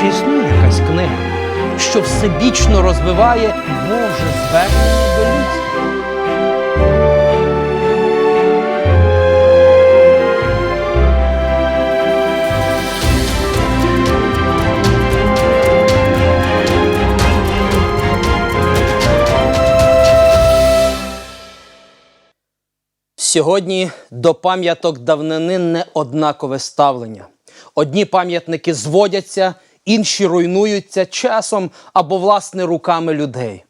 Чи існує якась книга, що всебічно розвиває Боже звернення до людства? Сьогодні до пам'яток давнини не однакове ставлення. Одні пам'ятники зводяться, інші руйнуються часом або власне руками людей.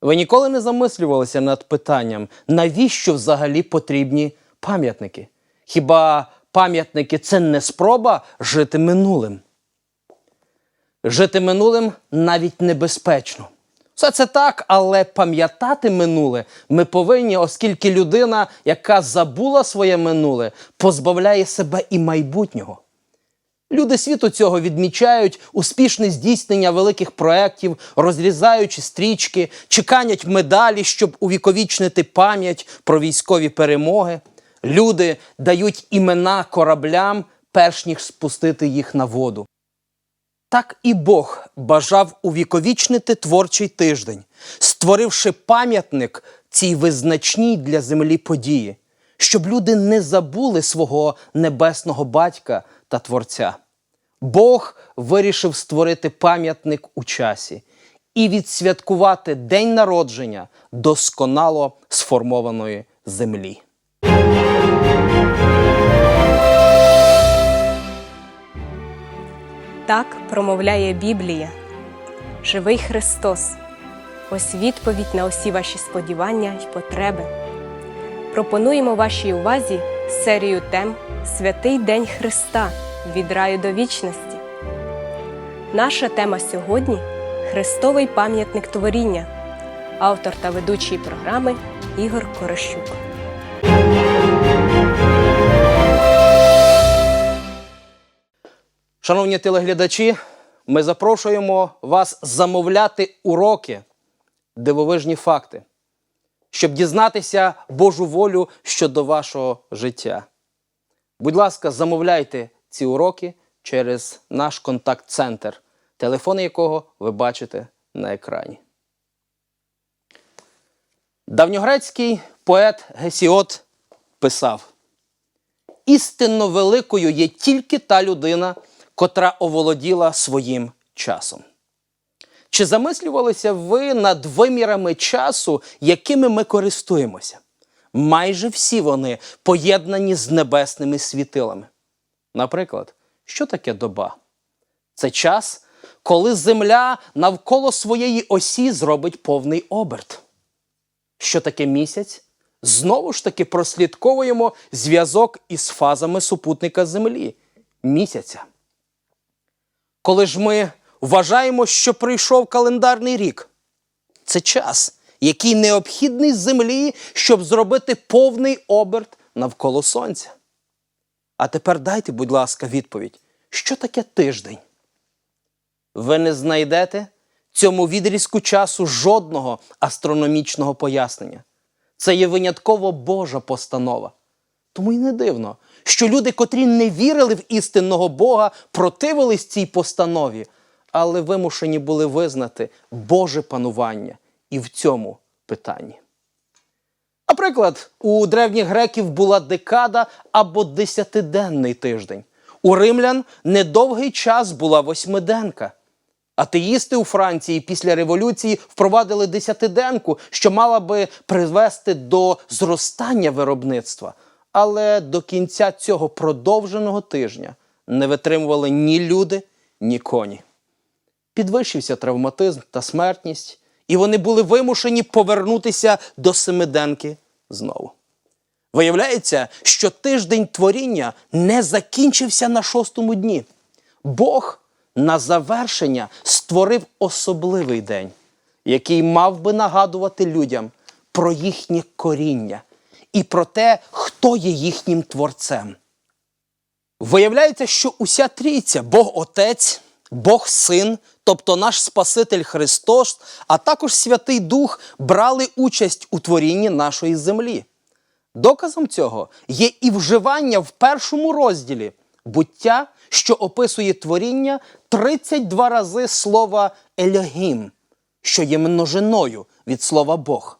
Ви ніколи не замислювалися над питанням, навіщо взагалі потрібні пам'ятники? Хіба пам'ятники це не спроба жити минулим? Жити минулим навіть небезпечно. Все це так, але пам'ятати минуле ми повинні, оскільки людина, яка забула своє минуле, позбавляє себе і майбутнього. Люди світу цього відмічають успішне здійснення великих проєктів, розрізаючи стрічки, чеканять медалі, щоб увіковічнити пам'ять про військові перемоги. Люди дають імена кораблям, перш ніж спустити їх на воду. Так і Бог бажав увіковічнити творчий тиждень, створивши пам'ятник цій визначній для землі події, щоб люди не забули свого небесного батька та Творця. Бог вирішив створити пам'ятник у часі і відсвяткувати день народження досконало сформованої землі. Так промовляє Біблія. Живий Христос. Ось відповідь на усі ваші сподівання й потреби. Пропонуємо вашій увазі серію тем Святий День Христа від раю до вічності. Наша тема сьогодні Христовий пам'ятник творіння. Автор та ведучий програми Ігор Корощук. Шановні телеглядачі, ми запрошуємо вас замовляти уроки, дивовижні факти, щоб дізнатися Божу волю щодо вашого життя. Будь ласка, замовляйте ці уроки через наш контакт-центр, телефони якого ви бачите на екрані. Давньогрецький поет Гесіот писав: істинно великою є тільки та людина, котра оволоділа своїм часом. Чи замислювалися ви над вимірами часу, якими ми користуємося? Майже всі вони поєднані з небесними світилами. Наприклад, що таке доба? Це час, коли Земля навколо своєї осі зробить повний оберт. Що таке місяць? Знову ж таки прослідковуємо зв'язок із фазами супутника Землі місяця. Коли ж ми вважаємо, що прийшов календарний рік, це час, який необхідний Землі, щоб зробити повний оберт навколо Сонця. А тепер дайте, будь ласка, відповідь, що таке тиждень? Ви не знайдете цьому відрізку часу жодного астрономічного пояснення. Це є винятково Божа постанова. Тому й не дивно, що люди, котрі не вірили в істинного Бога, противились цій постанові, але вимушені були визнати Боже панування і в цьому питанні. Наприклад, у древніх греків була декада або десятиденний тиждень. У римлян недовгий час була восьмиденка. Атеїсти у Франції після революції впровадили десятиденку, що мала би привести до зростання виробництва. Але до кінця цього продовженого тижня не витримували ні люди, ні коні. Підвищився травматизм та смертність, і вони були вимушені повернутися до семиденки знову. Виявляється, що тиждень творіння не закінчився на шостому дні. Бог на завершення створив особливий день, який мав би нагадувати людям про їхнє коріння і про те, хто є їхнім творцем. Виявляється, що уся трійця Бог Отець, Бог Син, тобто наш Спаситель Христос, а також Святий Дух брали участь у творінні нашої землі. Доказом цього є і вживання в першому розділі буття, що описує творіння, 32 рази слова Ельогім, що є множиною від слова Бог.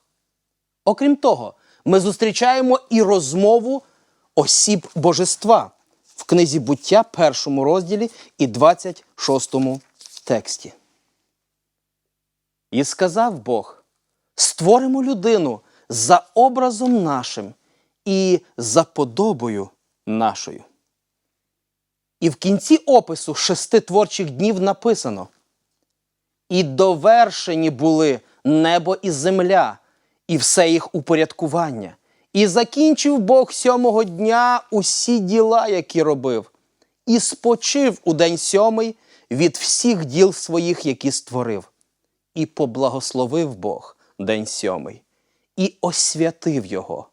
Окрім того, ми зустрічаємо і розмову осіб божества в книзі буття, першому розділі і 26 тексті. І сказав Бог: створимо людину за образом нашим і за подобою нашою. І в кінці опису шести творчих днів написано: І довершені були небо і земля, і все їх упорядкування. І закінчив Бог сьомого дня усі діла, які робив, і спочив у день сьомий від всіх діл своїх, які створив. І поблагословив Бог день сьомий, і освятив його,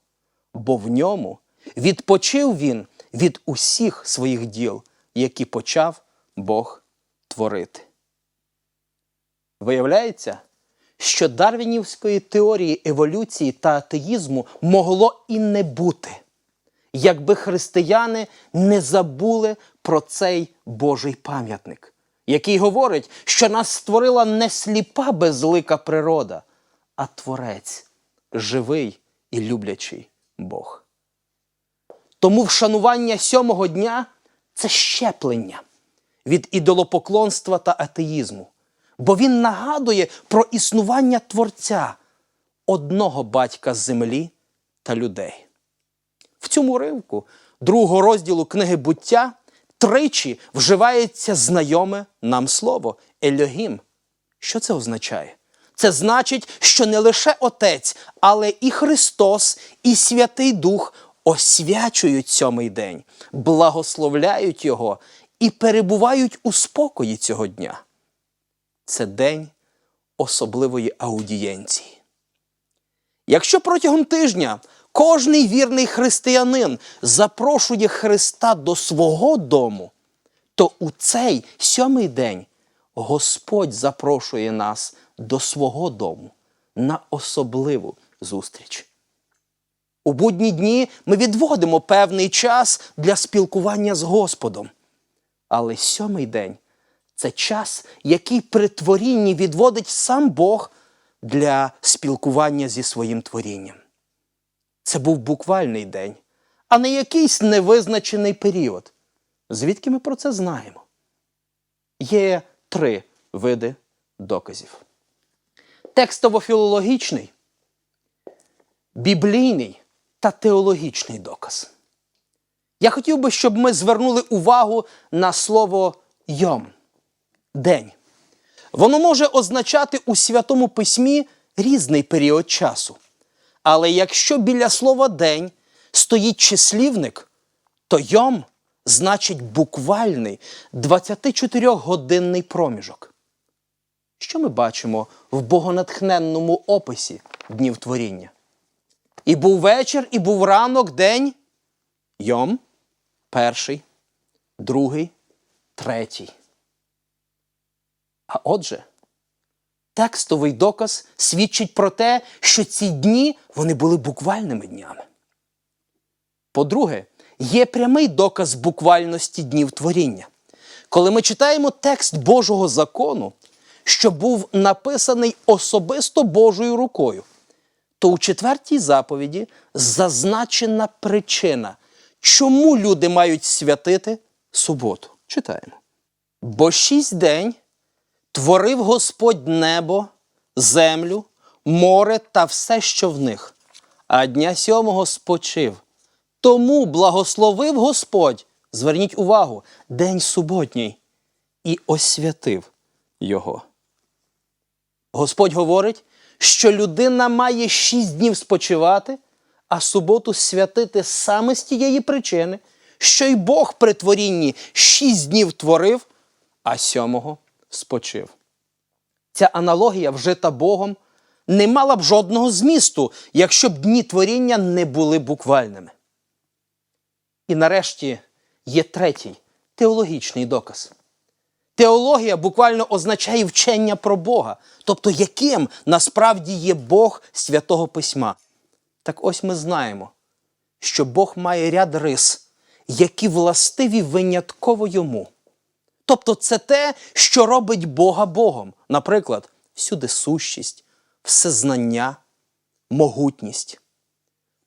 бо в ньому відпочив він від усіх своїх діл, які почав Бог творити. Виявляється, що дарвінівської теорії еволюції та атеїзму могло і не бути, якби християни не забули про цей Божий пам'ятник, який говорить, що нас створила не сліпа безлика природа, а творець, живий і люблячий Бог. Тому вшанування сьомого дня це щеплення від ідолопоклонства та атеїзму, бо він нагадує про існування Творця, одного батька землі та людей. В цьому ривку другого розділу книги буття тричі вживається знайоме нам слово Ельогім. Що це означає? Це значить, що не лише Отець, але і Христос, і Святий Дух освячують сьомий день, благословляють його і перебувають у спокої цього дня. Це день особливої аудієнції. Якщо протягом тижня кожний вірний християнин запрошує Христа до свого дому, то у цей сьомий день Господь запрошує нас до свого дому на особливу зустріч. У будні дні ми відводимо певний час для спілкування з Господом. Але сьомий день це час, який при творінні відводить сам Бог для спілкування зі своїм творінням. Це був буквальний день, а не якийсь невизначений період. Звідки ми про це знаємо? Є три види доказів: текстово-філологічний, біблійний та теологічний доказ. Я хотів би, щоб ми звернули увагу на слово йом день. Воно може означати у Святому Письмі різний період часу. Але якщо біля слова день стоїть числівник, то йом значить буквальний 24-годинний проміжок. Що ми бачимо в богонатхненному описі днів творіння? І був вечір, і був ранок, день. Йом перший, другий, третій. А отже, текстовий доказ свідчить про те, що ці дні вони були буквальними днями. По-друге, є прямий доказ буквальності днів творіння. Коли ми читаємо текст Божого закону, що був написаний особисто Божою рукою, то у четвертій заповіді зазначена причина, чому люди мають святити суботу. Читаємо. Бо шість день творив Господь небо, землю, море та все, що в них, а дня сьомого спочив. Тому благословив Господь, зверніть увагу, день суботній, і освятив його. Господь говорить, що людина має шість днів спочивати, а суботу святити саме з тієї причини, що й Бог при творінні шість днів творив, а сьомого спочив. Ця аналогія, вжита Богом, не мала б жодного змісту, якщо б дні творіння не були буквальними. І нарешті є третій теологічний доказ. Теологія буквально означає вчення про Бога, тобто яким насправді є Бог святого письма. Так ось ми знаємо, що Бог має ряд рис, які властиві винятково йому. Тобто це те, що робить Бога Богом, наприклад, всюди сущість, всезнання, могутність.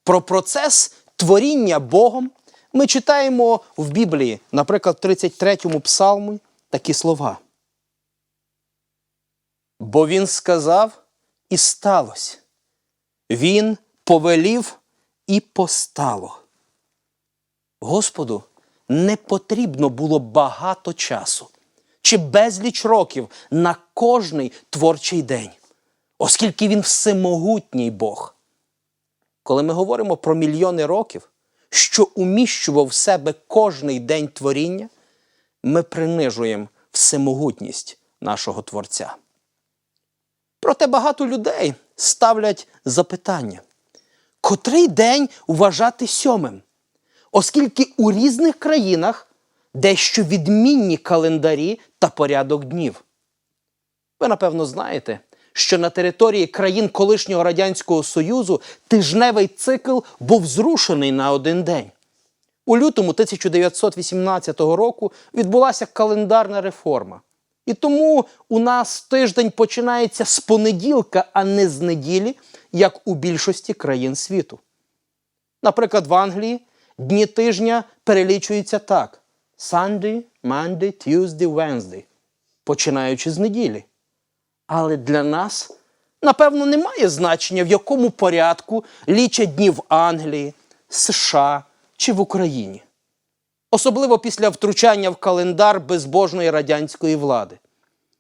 Про процес творіння Богом ми читаємо в Біблії, наприклад, в 33-му псалмі такі слова. Бо він сказав, і сталося. Він повелів і постало. Господу не потрібно було багато часу чи безліч років на кожний творчий день, оскільки він всемогутній Бог. Коли ми говоримо про мільйони років, що уміщував в себе кожний день творіння, ми принижуємо всемогутність нашого Творця. Проте багато людей ставлять запитання, котрий день вважати сьомим, оскільки у різних країнах дещо відмінні календарі та порядок днів. Ви, напевно, знаєте, що на території країн колишнього Радянського Союзу тижневий цикл був зрушений на один день. У лютому 1918 року відбулася календарна реформа. І тому у нас тиждень починається з понеділка, а не з неділі, як у більшості країн світу. Наприклад, в Англії дні тижня перелічуються так: Sunday, Monday, Tuesday, Wednesday, починаючи з неділі. Але для нас, напевно, немає значення, в якому порядку лічать дні в Англії, США чи в Україні. Особливо після втручання в календар безбожної радянської влади.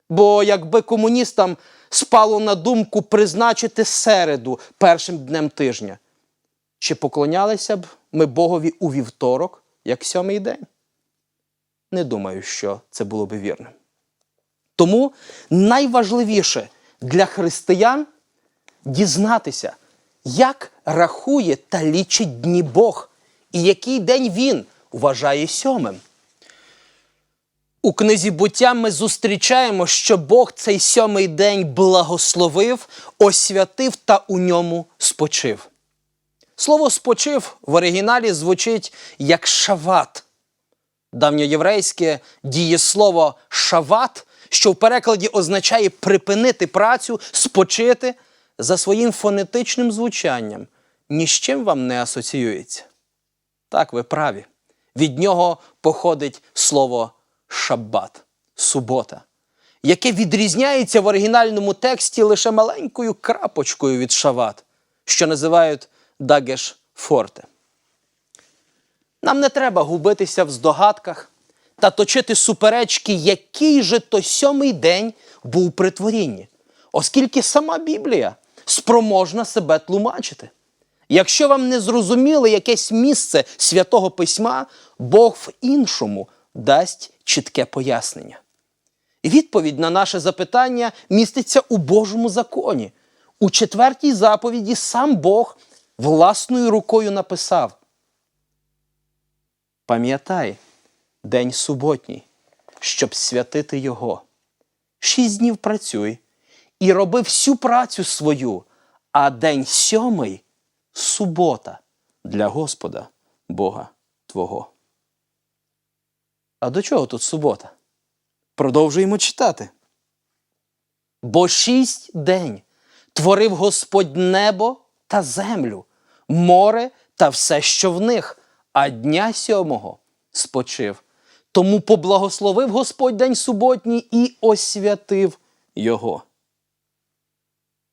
Бо якби комуністам спало на думку призначити середу першим днем тижня, чи поклонялися б ми Богові у вівторок, як сьомий день? Не думаю, що це було би вірним. Тому найважливіше для християн дізнатися, як рахує та лічить дні Бог, і який день він вважає сьомим. У книзі буття ми зустрічаємо, що Бог цей сьомий день благословив, освятив та у ньому спочив. Слово спочив в оригіналі звучить як шават. Давньоєврейське дієслово шават, що в перекладі означає припинити працю, спочити за своїм фонетичним звучанням, ні з чим вам не асоціюється. Так, ви праві. Від нього походить слово шаббат, субота, яке відрізняється в оригінальному тексті лише маленькою крапочкою від шават, що називають дагеш форте. Нам не треба губитися в здогадках та точити суперечки, який же то сьомий день був при творінні, оскільки сама Біблія спроможна себе тлумачити. Якщо вам не зрозуміло якесь місце святого письма, Бог в іншому дасть чітке пояснення. Відповідь на наше запитання міститься у Божому законі. У четвертій заповіді сам Бог власною рукою написав: Пам'ятай день суботній, щоб святити його. Шість днів працюй і роби всю працю свою, а день сьомий субота для Господа Бога Твого. А до чого тут субота? Продовжуємо читати. Бо шість день творив Господь небо та землю, море та все, що в них, а дня сьомого спочив. Тому поблагословив Господь день суботній і освятив його.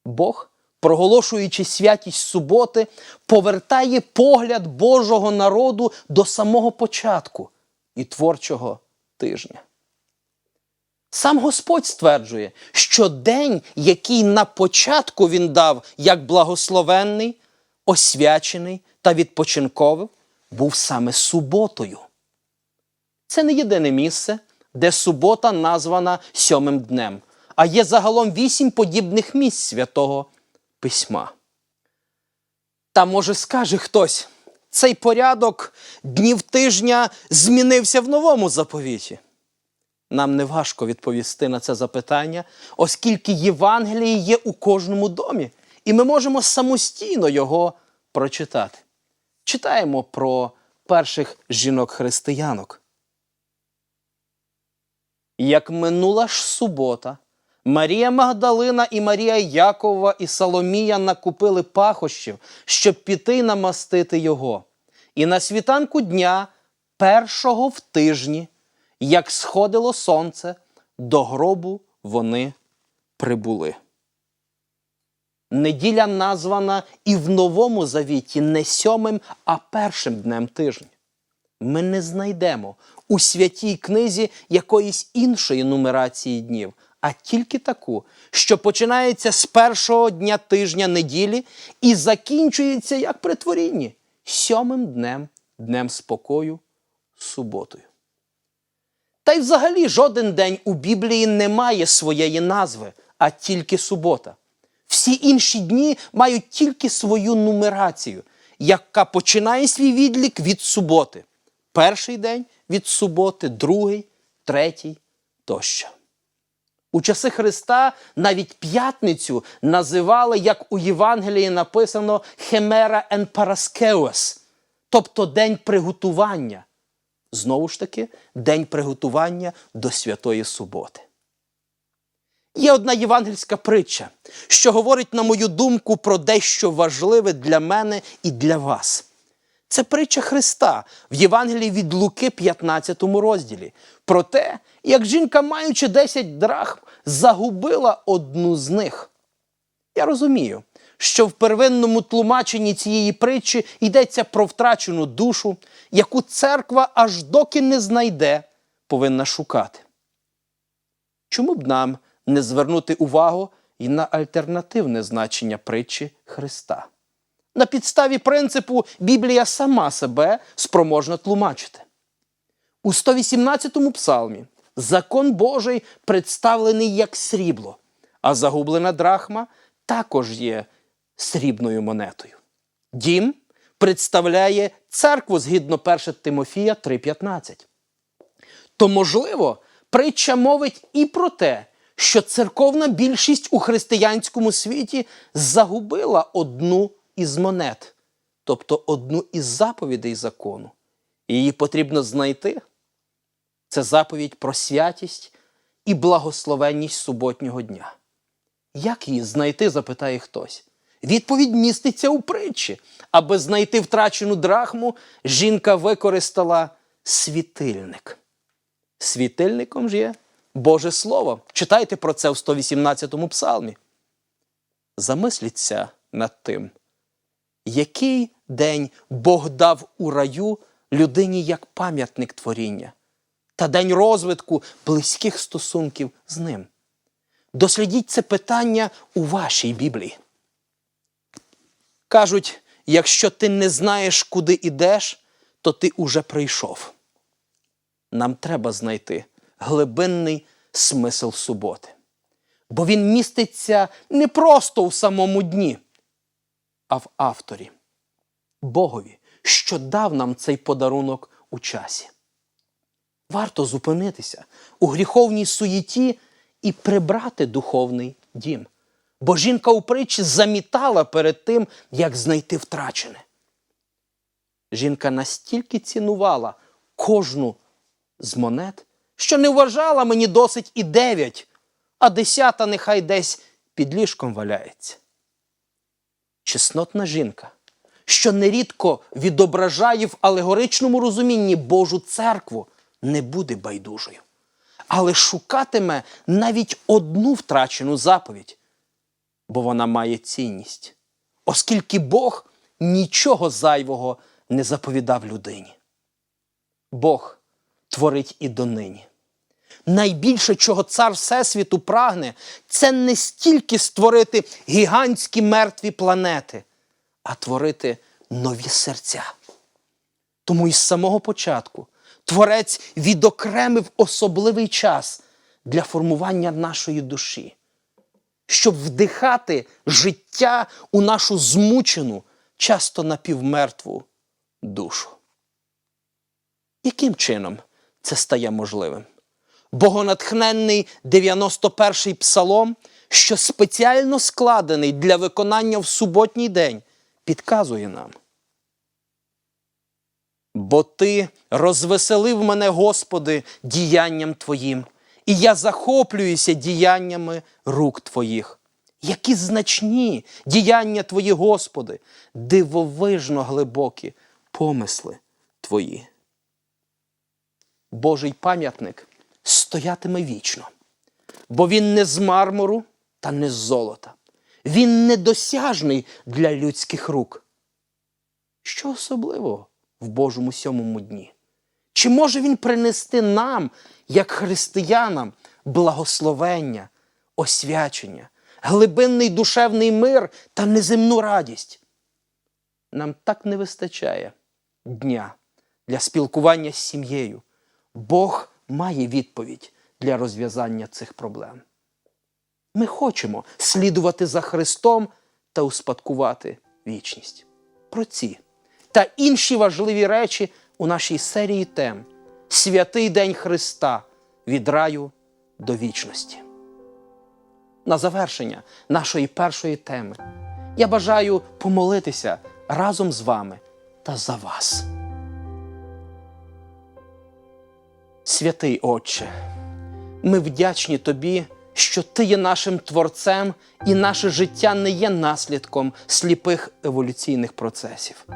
Бог, проголошуючи святість суботи, повертає погляд Божого народу до самого початку і творчого тижня. Сам Господь стверджує, що день, який на початку він дав як благословенний, освячений та відпочинковий, був саме суботою. Це не єдине місце, де субота названа сьомим днем, а є загалом вісім подібних місць святого письма. Та може скаже хтось, цей порядок днів тижня змінився в новому заповіті. Нам не важко відповісти на це запитання, оскільки Євангеліє є у кожному домі, і ми можемо самостійно його прочитати. Читаємо про перших жінок-християнок. Як минула ж субота, Марія Магдалина і Марія Якова і Соломія накупили пахощів, щоб піти намастити його. І на світанку дня, першого в тижні, як сходило сонце, до гробу вони прибули. Неділя названа і в Новому Завіті не сьомим, а першим днем тижня. Ми не знайдемо у святій книзі якоїсь іншої нумерації днів, а тільки таку, що починається з першого дня тижня неділі і закінчується як при творінні сьомим днем, днем спокою, суботою. Та й взагалі жоден день у Біблії не має своєї назви, а тільки субота. Всі інші дні мають тільки свою нумерацію, яка починає свій відлік від суботи. Перший день від суботи, другий, третій тощо. У часи Христа навіть п'ятницю називали, як у Євангелії написано, Хемера ен Параскеус, тобто день приготування. Знову ж таки, день приготування до Святої Суботи. Є одна євангельська притча, що говорить, на мою думку, про дещо важливе для мене і для вас. Це притча Христа в Євангелії від Луки, 15 розділі, про те, як жінка, маючи 10 драхм, загубила одну з них. Я розумію, що в первинному тлумаченні цієї притчі йдеться про втрачену душу, яку церква аж доки не знайде, повинна шукати. Чому б нам не звернути увагу і на альтернативне значення притчі Христа? На підставі принципу Біблія сама себе спроможна тлумачити. У 118-му псалмі закон Божий представлений як срібло, а загублена драхма також є срібною монетою. Дім представляє церкву згідно 1 Тимофія 3,15. То, можливо, притча мовить і про те, що церковна більшість у християнському світі загубила одну із монет, тобто одну із заповідей закону. Її потрібно знайти. Це заповідь про святість і благословенність суботнього дня. Як її знайти, запитає хтось. Відповідь міститься у притчі. Аби знайти втрачену драхму, жінка використала світильник. Світильником ж є Боже Слово. Читайте про це в 118-му псалмі. Замисліться над тим, який день Бог дав у раю людині як пам'ятник творіння та день розвитку близьких стосунків з ним. Дослідіть це питання у вашій Біблії. Кажуть, якщо ти не знаєш, куди ідеш, то ти уже прийшов. Нам треба знайти глибинний смисл суботи. Бо він міститься не просто у самому дні, а в авторі, Богові, що дав нам цей подарунок у часі. Варто зупинитися у гріховній суєті і прибрати духовний дім. Бо жінка у притчі замітала перед тим, як знайти втрачене. Жінка настільки цінувала кожну з монет, що не вважала мені досить і дев'ять, а десята нехай десь під ліжком валяється. Чеснотна жінка, що нерідко відображає в алегоричному розумінні Божу церкву, не буде байдужою, але шукатиме навіть одну втрачену заповідь, бо вона має цінність, оскільки Бог нічого зайвого не заповідав людині. Бог творить і донині. Найбільше, чого цар Всесвіту прагне, це не стільки створити гігантські мертві планети, а творити нові серця. Тому із самого початку Творець відокремив особливий час для формування нашої душі, щоб вдихати життя у нашу змучену, часто напівмертву душу. Яким чином це стає можливим? Богонатхненний 91-й псалом, що спеціально складений для виконання в суботній день, підказує нам. Бо ти розвеселив мене, Господи, діянням Твоїм, і я захоплююся діяннями рук Твоїх. Які значні діяння Твої, Господи, дивовижно глибокі помисли Твої. Божий пам'ятник стоятиме вічно, бо він не з мармуру та не з золота. Він недосяжний для людських рук. Що особливого в Божому сьомому дні? Чи може він принести нам, як християнам, благословення, освячення, глибинний душевний мир та неземну радість? Нам так не вистачає дня для спілкування з сім'єю. Бог має відповідь для розв'язання цих проблем. Ми хочемо слідувати за Христом та успадкувати вічність. Про ці та інші важливі речі у нашій серії тем Святий День Христа від раю до вічності. На завершення нашої першої теми я бажаю помолитися разом з вами та за вас. Святий Отче, ми вдячні Тобі, що Ти є нашим творцем, і наше життя не є наслідком сліпих еволюційних процесів.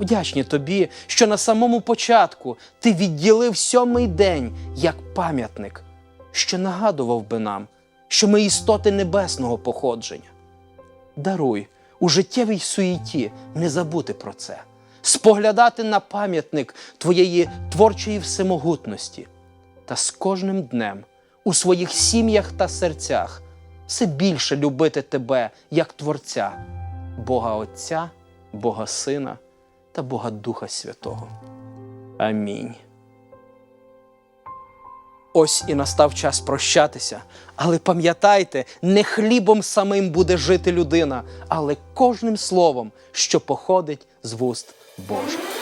Вдячні Тобі, що на самому початку Ти відділив сьомий день як пам'ятник, що нагадував би нам, що ми істоти небесного походження. Даруй у життєвій суєті не забути про це, споглядати на пам'ятник Твоєї творчої всемогутності та з кожним днем у своїх сім'ях та серцях все більше любити Тебе як Творця, Бога Отця, Бога Сина та Бога Духа Святого. Амінь. Ось і настав час прощатися. Але пам'ятайте, не хлібом самим буде жити людина, але кожним словом, що походить з вуст Боже.